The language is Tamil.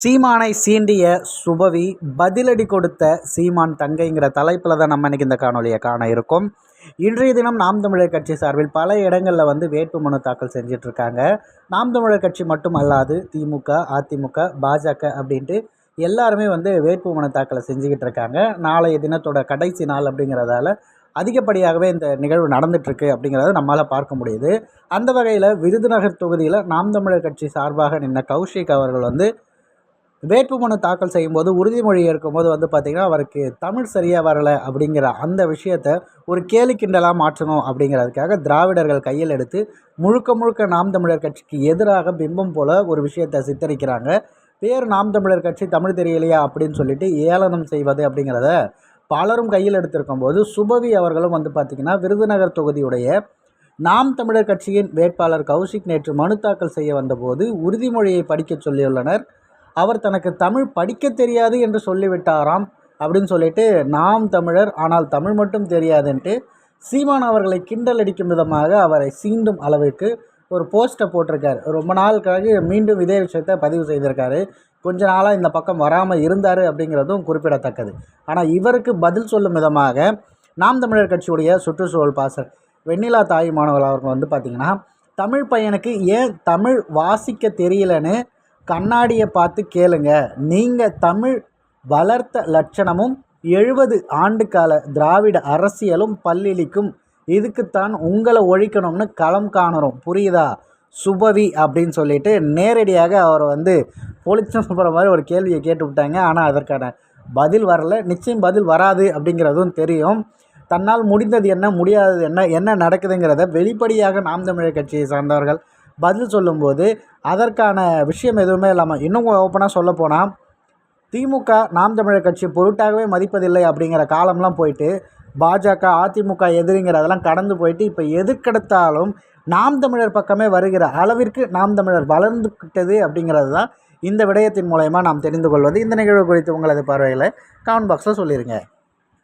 சீமானை சீண்டிய சுபவி பதிலடி கொடுத்த சீமான் தங்கைங்கிற தலைப்பில் தான் நம்ம இன்றைக்கி இந்த காணொலியை காண இருக்கோம். இன்றைய தினம் நாம் தமிழர் கட்சி சார்பில் பல இடங்களில் வந்து வேட்புமனு தாக்கல் செஞ்சிட்ருக்காங்க. நாம் தமிழர் கட்சி மட்டும் அல்லாது திமுக அதிமுக பாஜக அப்படின்ட்டு எல்லாருமே வந்து வேட்புமனு தாக்கலை செஞ்சுக்கிட்டு இருக்காங்க நாளைய தினத்தோட கடைசி நாள் அப்படிங்கிறதால அதிகப்படியாகவே இந்த நிகழ்வு நடந்துட்டுருக்கு அப்படிங்கிறத நம்மளால் பார்க்க முடியுது. அந்த வகையில் விருதுநகர் தொகுதியில் நாம் தமிழர் கட்சி சார்பாக நின்ன கௌஷிக் அவர்கள் வந்து வேட்புமனு தாக்கல் செய்யும்போது உறுதிமொழி ஏற்கும்போது வந்து பார்த்திங்கன்னா அவருக்கு தமிழ் சரியாக வரலை அப்படிங்கிற அந்த விஷயத்தை ஒரு கேலி கிண்டலாக மாற்றணும் அப்படிங்கிறதுக்காக திராவிடர்கள் கையில் எடுத்து முழுக்க முழுக்க நாம் தமிழர் கட்சிக்கு எதிராக பிம்பம் போல் ஒரு விஷயத்தை சித்தரிக்கிறாங்க. பேர் நாம் தமிழர் கட்சி தமிழ் தெரியலையா அப்படின்னு சொல்லிட்டு ஏளனம் செய்வது அப்படிங்கிறத பலரும் கையில் எடுத்திருக்கும் போது சுபவி அவர்களும் வந்து பார்த்திங்கன்னா விருதுநகர் தொகுதியுடைய நாம் தமிழர் கட்சியின் வேட்பாளர் கௌஷிக் நேற்று மனு தாக்கல் செய்ய வந்தபோது உறுதிமொழியை படிக்க சொல்லியுள்ளனர். அவர் தனக்கு தமிழ் படிக்க தெரியாது என்று சொல்லிவிட்டாராம் அப்படின்னு சொல்லிட்டு நாம் தமிழர் ஆனால் தமிழ் மட்டும் தெரியாதுன்ட்டு சீமான் அவர்களை கிண்டல் அடிக்கும் விதமாக அவரை சீண்டும் அளவுக்கு ஒரு போஸ்ட்டை போட்டிருக்காரு. ரொம்ப நாள் கழகு மீண்டும் இதே விஷயத்தை பதிவு செய்திருக்காரு. கொஞ்ச நாளாக இந்த பக்கம் வராமல் இருந்தார் அப்படிங்கிறதும் குறிப்பிடத்தக்கது. ஆனால் இவருக்கு பதில் சொல்லும் விதமாக நாம் தமிழர் கட்சியுடைய சுற்றுச்சூழல் பாசர் வெண்ணிலா தாய் மாணவர்கள் அவர்கள் வந்து பார்த்திங்கன்னா தமிழ் பையனுக்கு ஏன் தமிழ் வாசிக்க தெரியலன்னு கண்ணாடியை பார்த்து கேளுங்க. நீங்கள் தமிழ் வளர்த்த லட்சணமும் எழுபது ஆண்டு கால திராவிட அரசியலும் பல்லிழிக்கும் இதுக்குத்தான் உங்களை ஒழிக்கணும்னு களம் காணுறோம். புரியுதா? சுபவி அப்படின்னு சொல்லிட்டு நேரடியாக அவர் வந்து பொலிச்சம் போகிற மாதிரி ஒரு கேள்வியை கேட்டு விட்டாங்க. ஆனால் அதற்கான பதில் வரல. நிச்சயம் பதில் வராது அப்படிங்கிறதும் தெரியும். தன்னால் முடிந்தது என்ன முடியாதது என்ன என்ன நடக்குதுங்கிறத வெளிப்படையாக நாம் தமிழர் கட்சியை சார்ந்தவர்கள் பதில் சொல்லும்போது அதற்கான விஷயம் எதுவுமே இல்லாமல் இன்னும் ஓப்பனாக சொல்ல போனால் திமுக நாம் தமிழர் கட்சி பொருட்டாகவே மதிப்பதில்லை அப்படிங்கிற காலம்லாம் போயிட்டு பாஜக அதிமுக எதிரிங்கிறதெல்லாம் கடந்து போயிட்டு இப்போ எதுக்கெடுத்தாலும் நாம் தமிழர் பக்கமே வருகிற அளவிற்கு நாம் தமிழர் வளர்ந்துக்கிட்டது அப்படிங்கிறது தான் இந்த விடயத்தின் மூலயமா நாம் தெரிந்து கொள்வது. இந்த நிகழ்வு குறித்து உங்களது பார்வையில் கமெண்ட் பாக்ஸில் சொல்லிடுங்க